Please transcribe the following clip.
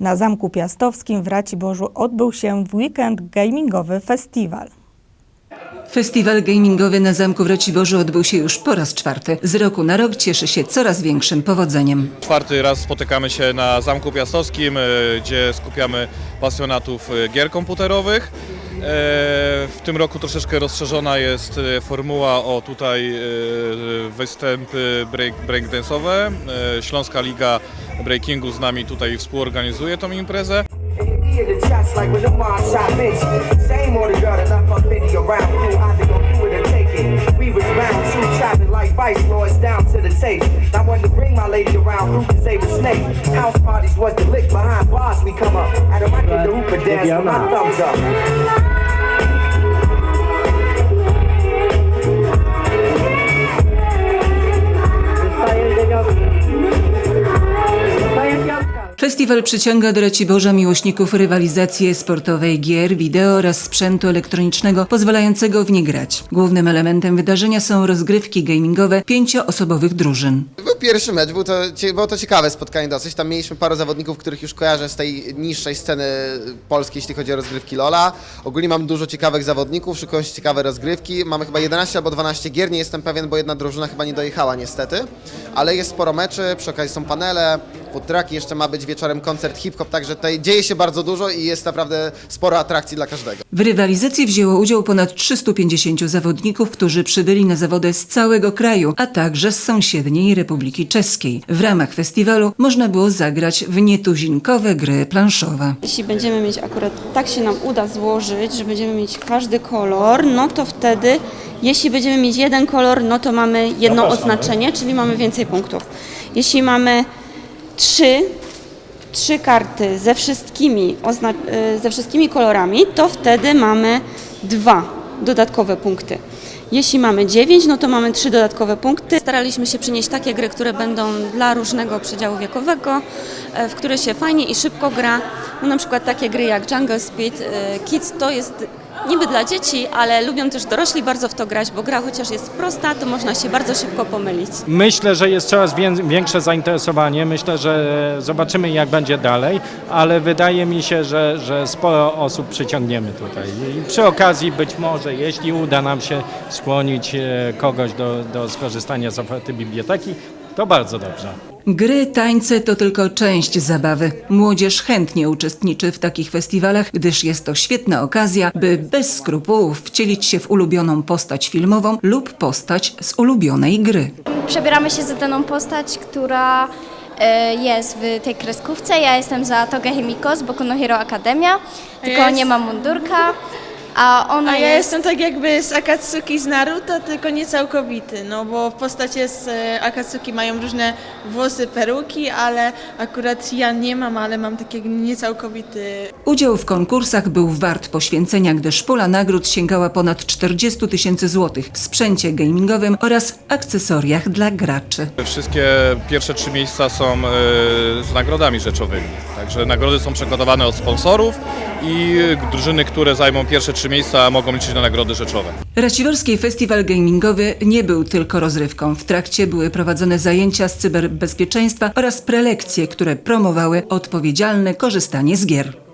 Na Zamku Piastowskim w Raciborzu odbył się w weekend gamingowy festiwal. Festiwal gamingowy na Zamku w Raciborzu odbył się już po raz czwarty. Z roku na rok cieszy się coraz większym powodzeniem. Czwarty raz spotykamy się na Zamku Piastowskim, e, gdzie skupiamy pasjonatów e, gier komputerowych. E, W tym roku troszeczkę rozszerzona jest e, formuła o tutaj e, występy break, breakdance'owe. Śląska Liga Breakingu z nami tutaj współorganizuje tą imprezę. Lords down to the taste. I wanted to bring my lady around through cause they were snake. House parties was the lick behind bars we come up. At a record the hooper dance with my thumbs up. Festiwal przyciąga do Raciborza miłośników rywalizacji sportowej, gier, wideo oraz sprzętu elektronicznego pozwalającego w nie grać. Głównym elementem wydarzenia są rozgrywki gamingowe pięcioosobowych drużyn. Był pierwszy mecz, był to, było to ciekawe spotkanie dosyć. Tam mieliśmy paru zawodników, których już kojarzę z tej niższej sceny polskiej, jeśli chodzi o rozgrywki LoL'a. Ogólnie mam dużo ciekawych zawodników, szykują się ciekawe rozgrywki. Mamy chyba 11 albo 12 gier, nie jestem pewien, bo jedna drużyna chyba nie dojechała niestety. Ale jest sporo meczy, przy okazji są panele, food trucki, jeszcze ma być wieczorem koncert hip-hop, także tutaj dzieje się bardzo dużo i jest naprawdę sporo atrakcji dla każdego. W rywalizacji wzięło udział ponad 350 zawodników, którzy przybyli na zawody z całego kraju, a także z sąsiedniej Republiki Czeskiej. W ramach festiwalu można było zagrać w nietuzinkowe gry planszowe. Jeśli będziemy mieć akurat, tak się nam uda złożyć, że będziemy mieć każdy kolor, no to wtedy, jeśli będziemy mieć jeden kolor, no to mamy jedno oznaczenie, czyli mamy więcej punktów. Jeśli mamy trzy, trzy karty ze wszystkimi, y, ze wszystkimi kolorami, to wtedy mamy dwa dodatkowe punkty. Jeśli mamy 9, no to mamy trzy dodatkowe punkty. Staraliśmy się przynieść takie gry, które będą dla różnego przedziału wiekowego, e, w które się fajnie i szybko gra. No, na przykład takie gry jak Jungle Speed e, Kids to jest niby dla dzieci, ale lubią też dorośli bardzo w to grać, bo gra chociaż jest prosta, to można się bardzo szybko pomylić. Myślę, że jest coraz wię- większe zainteresowanie. Myślę, że zobaczymy jak będzie dalej, ale wydaje mi się, że, że sporo osób przyciągniemy tutaj. I przy okazji być może, jeśli uda nam się skłonić e, kogoś do, do skorzystania z oferty biblioteki, to bardzo dobrze. Gry, tańce to tylko część zabawy. Młodzież chętnie uczestniczy w takich festiwalach, gdyż jest to świetna okazja, by bez skrupułów wcielić się w ulubioną postać filmową lub postać z ulubionej gry. przebieramy się za daną postać, która e, jest w tej kreskówce. Ja jestem za Toga Himiko z Boku no Hero Academia, tylko nie ma mundurka, a ona A ja jest... jestem tak jakby z Akatsuki z Naruto, tylko nie całkowity, no bo w postaci z e, Akatsuki mają różne włosy, peruki, ale akurat ja nie mam, ale mam taki niecałkowity Udział w konkursach był wart poświęcenia, gdyż pula nagród sięgała ponad 40 tysięcy złotych w sprzęcie gamingowym oraz akcesoriach dla graczy. Wszystkie pierwsze trzy miejsca są e, z nagrodami rzeczowymi. Także nagrody są przekładowane od sponsorów i drużyny, które zajmą pierwsze trzy miejsca mogą liczyć na nagrody rzeczowe. Raciborski Festiwal Gamingowy nie był tylko rozrywką. W trakcie były prowadzone zajęcia z cyberbezpieczeństwa oraz prelekcje, które promowały odpowiedzialne korzystanie z gier.